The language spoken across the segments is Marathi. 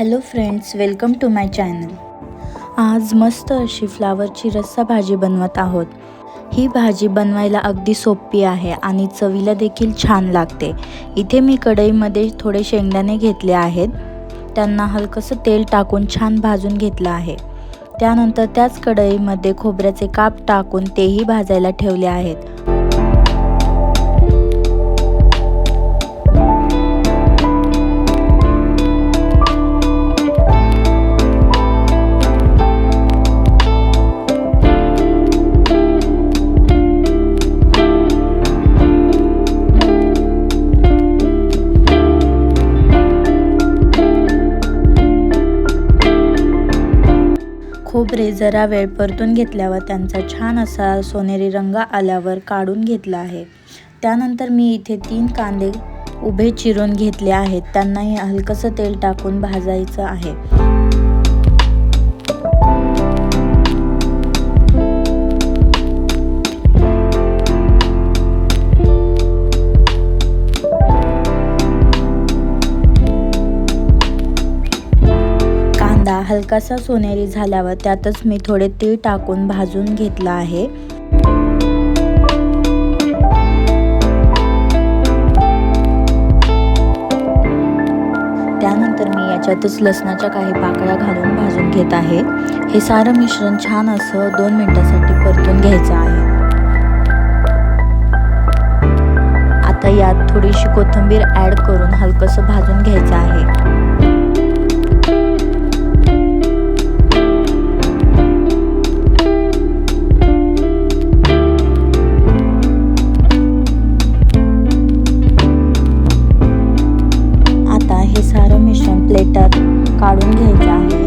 Hello friends welcome to my channel आज मस्त अशी फ्लावरची रस्सा भाजी बनवत आहोत. ही भाजी बनवायला अगदी सोपी आहे आणि चवीला देखील छान लागते. इथे मी कढईमध्ये थोडे शेंगदाणे घेतले आहेत. त्यांना हलकंसं तेल टाकून छान भाजून घेतलं आहे. त्यानंतर त्याच कढईमध्ये खोबऱ्याचे काप टाकून तेही भाजायला ठेवले आहेत. खोबरे जरा वेळ परतून घेतल्यावर त्यांचा छान असा सोनेरी रंग आल्यावर काढून घेतला आहे. त्यानंतर मी इथे तीन कांदे उभे चिरून घेतले आहेत. त्यांनाही हलकंसं तेल टाकून भाजायचं आहे. हलकासा सोनेरी झाल्यावर त्यातच मी थोडे तीळ टाकून भाजून घेतला आहे. त्यानंतर मी याच्यातच लसणाच्या काही पाकळ्या घालून भाजून घेत आहे. हे सारं मिश्रण छान असं दोन मिनटासाठी परतून घ्यायचं आहे. आता यात थोडीशी कोथिंबीर ॲड करून हलकंसं भाजून घ्यायचं आहे. काढून घ्यायचं आहे.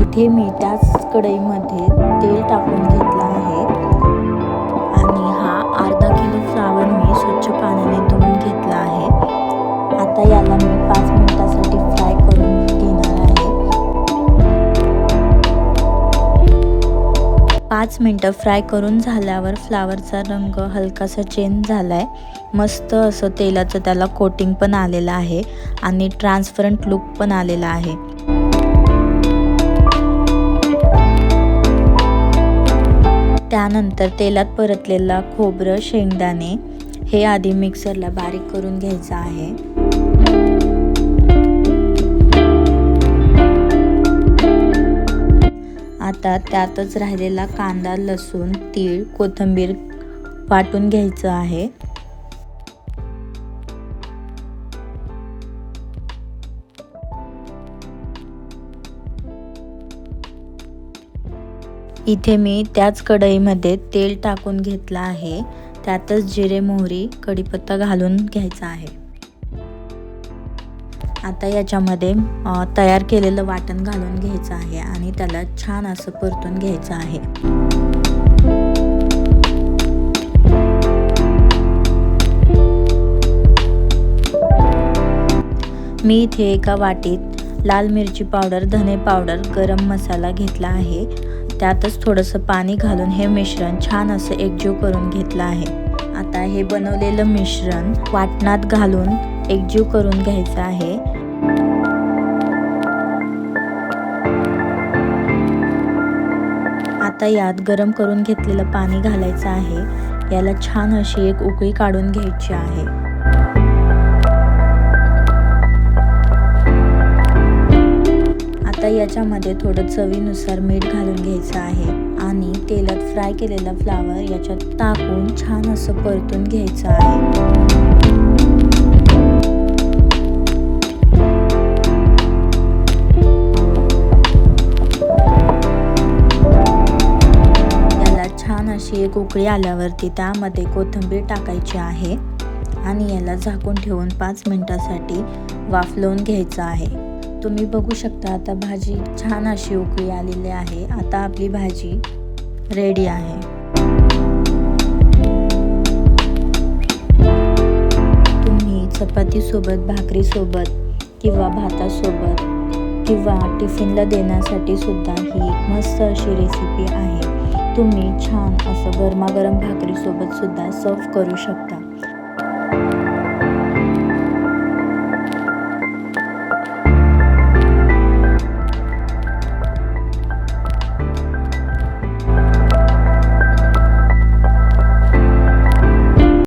इथे मी त्याच कढईमध्ये तेल टाकून घेतलं पाच मिनटं फ्राय करून झाल्यावर फ्लावरचा रंग हलकासा चेंज झाला आहे मस्त असं तेलाचं त्याला कोटिंग पण आलेलं आहे आणि ट्रान्सफरंट लुक पण आलेला आहे. त्यानंतर तेलात परतलेला खोबरं शेंगदाणे हे आधी मिक्सरला बारीक करून घ्यायचं आहे. आता त्यातच राहिलेला कांदा लसूण तीळ कोथिंबीर वाटून घ्यायचं आहे. इथे मी त्याच कढईमध्ये तेल टाकून घेतलं आहे. त्यातच जिरे मोहरी कढीपत्ता घालून घ्यायचा आहे. आता याच्यामध्ये तयार केलेलं वाटण घालून घ्यायचं आहे आणि त्याला छान असं परतून घ्यायचं आहे. मी इथे एका वाटीत लाल मिरची पावडर धने पावडर गरम मसाला घेतला आहे. त्यातच थोडंसं पाणी घालून हे मिश्रण छान असं एकजीव करून घेतलं आहे. आता हे बनवलेलं मिश्रण वाटणात घालून एकजीव करून घ्यायचं आहे. आता यात गरम करून घेतलेलं पाणी घालायचं आहे. याला छान अशी एक उकळी काढून घ्यायची आहे. आता याच्यामध्ये थोडं चवीनुसार मीठ घालून घ्यायचं आहे आणि तेलात फ्राय केलेला फ्लावर याच्यात टाकून छान असं परतून घ्यायचं आहे. छान अशी एक उकळी आल्यावरती त्यामध्ये कोथिंबीर टाकायची आहे आणि याला झाकून ठेवून पाच मिनटासाठी वाफलवून घ्यायचं आहे. तुम्ही बघू शकता आता भाजी छान अशी उकळी आलेली आहे. आता आपली भाजी रेडी आहे. तुम्ही चपातीसोबत भाकरीसोबत किंवा भातासोबत किंवा टिफिनला देण्यासाठी सुद्धा ही मस्त अशी रेसिपी आहे. तुम्ही छान असं गरमागरम भाकरीसोबत सुद्धा सर्व करू शकता.